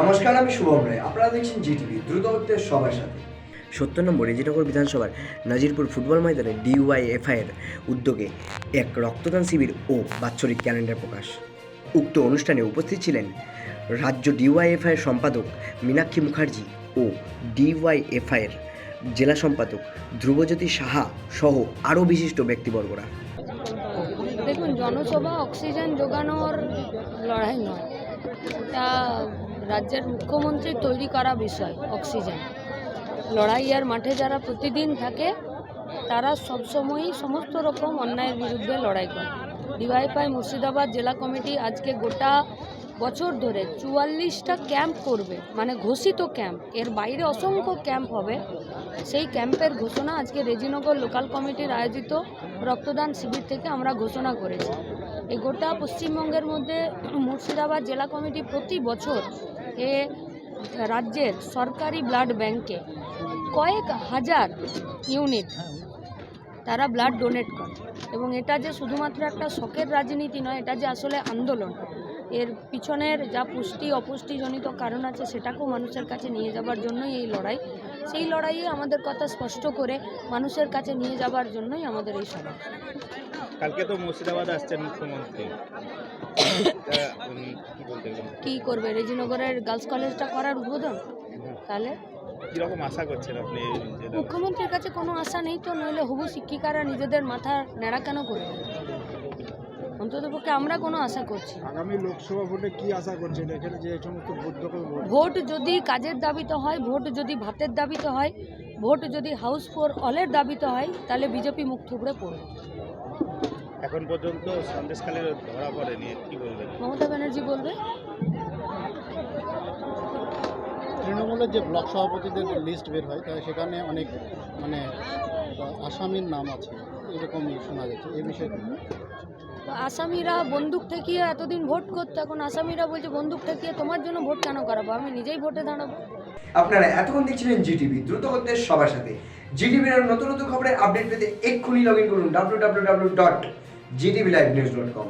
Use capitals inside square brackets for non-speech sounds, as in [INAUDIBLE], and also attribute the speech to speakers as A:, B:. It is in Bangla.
A: নমস্কার আমি শুভম রায়। আপনারা দেখছেন জিটিভি দ্রুত হচ্ছে সবার সাথে।
B: সত্তর নম্বর রেজিনগর বিধানসভার নাজিরপুর ফুটবল ময়দানে ডিওয়াইএফআইয়ের উদ্যোগে এক রক্তদান শিবির ও বাৎসরিক ক্যালেন্ডার প্রকাশ। উক্ত অনুষ্ঠানে উপস্থিত ছিলেন রাজ্য ডিওয়াইএফআইয়ের সম্পাদক মীনাক্ষী মুখার্জি ও ডিওয়াইএফআইয়ের জেলা সম্পাদক ধ্রুবজ্যোতি সাহা সহ আরও বিশিষ্ট ব্যক্তিবর্গরা।
C: দেখুন জনসভা অক্সিজেন যোগানোর লড়াই নয়। এটা রাজ্যের মুখ্যমন্ত্রী তৈরি করা বিষয়, অক্সিজেন। লড়াইয়ার মাঠে যারা প্রতিদিন থাকে, তারা সবসময়ই সমস্ত রকম অন্যায়ের বিরুদ্ধে লড়াই করে। ডিওয়াইফাই মুর্শিদাবাদ জেলা কমিটি আজকে গোটা বছর ধরে চুয়াল্লিশটা ক্যাম্প করবে মানে ঘোষিত ক্যাম্প। এর বাইরে অসংখ্য ক্যাম্প হবে। সেই ক্যাম্পের ঘোষণা আজকে রেজিনগর লোকাল কমিটির আয়োজিত রক্তদান শিবির থেকে আমরা ঘোষণা করেছি। এই গোটা পশ্চিমবঙ্গের মধ্যে মুর্শিদাবাদ জেলা কমিটি প্রতি বছর এ রাজ্যের সরকারি ব্লাড ব্যাংকে কয়েক হাজার ইউনিট তারা ব্লাড ডোনেট করে। এবং এটা যে শুধুমাত্র একটা শখের রাজনীতি নয় এটা যে আসলে আন্দোলন। এর পিছনের যা পুষ্টি অপুষ্টিজনিত কারণ আছে সেটাকেও মানুষের কাছে নিয়ে যাবার জন্যই এই লড়াই। সেই লড়াইয়ে আমাদের কথা স্পষ্ট করে মানুষের কাছে নিয়ে যাবার জন্যই আমাদের এই সভা।
D: কালকে তো মুর্শিদাবাদ আসছেন মুখ্যমন্ত্রী। [COUGHS] কি
C: কী করবে? রেজিনগরের গার্লস কলেজটা করার উদ্বোধন? তাহলে?
D: কীরকম আশা করছেন আপনি
C: মুখ্যমন্ত্রীর কাছে কোনো আশা নেই তো নইলে হবু শিক্ষিকারা নিজেদের মাথা নেড়া কেন করবে? অন্ততপক্ষে আমরা কোনো আশা করছি
E: আগামী লোকসভা ভোটে কি আশা করছেন? এখানে যে সমস্ত ভোট ভোট।
C: ভোট যদি কাজের দাবিতে হয় ভোট যদি ভাতের দাবিতে হয় ভোট যদি হাউস ফোর অলের দাবিতে হয় তাহলে বিজেপি মুখ থুবড়ে পড়বে।
D: এখন পর্যন্ত সন্দেশকালের ধরা পড়েনি কি বলবেন?
C: মমতা ব্যানার্জি বলবে?
E: তৃণমূলের যে ব্লক সভাপতিদের লিস্ট বের হয় তাই সেখানে অনেক মানে আসামির নাম আছে এরকমই শোনা যাচ্ছে এই বিষয়ে
C: আসামিরা বন্দুক ঠেকিয়ে এতদিন ভোট করতো এখন আসামিরা বলছে বন্দুক ঠেকিয়ে তোমার জন্য ভোট কেন করাবো? আমি নিজেই ভোটে দাঁড়াবো।
A: আপনারা এতক্ষণ দেখছিলেন জিটিভি দ্রুত হচ্ছে সবার সাথে। জিটিভির নতুন নতুন খবরের আপডেট পেতে এক্ষুনি লগ ইন করুন W W W dot GTV live news dot com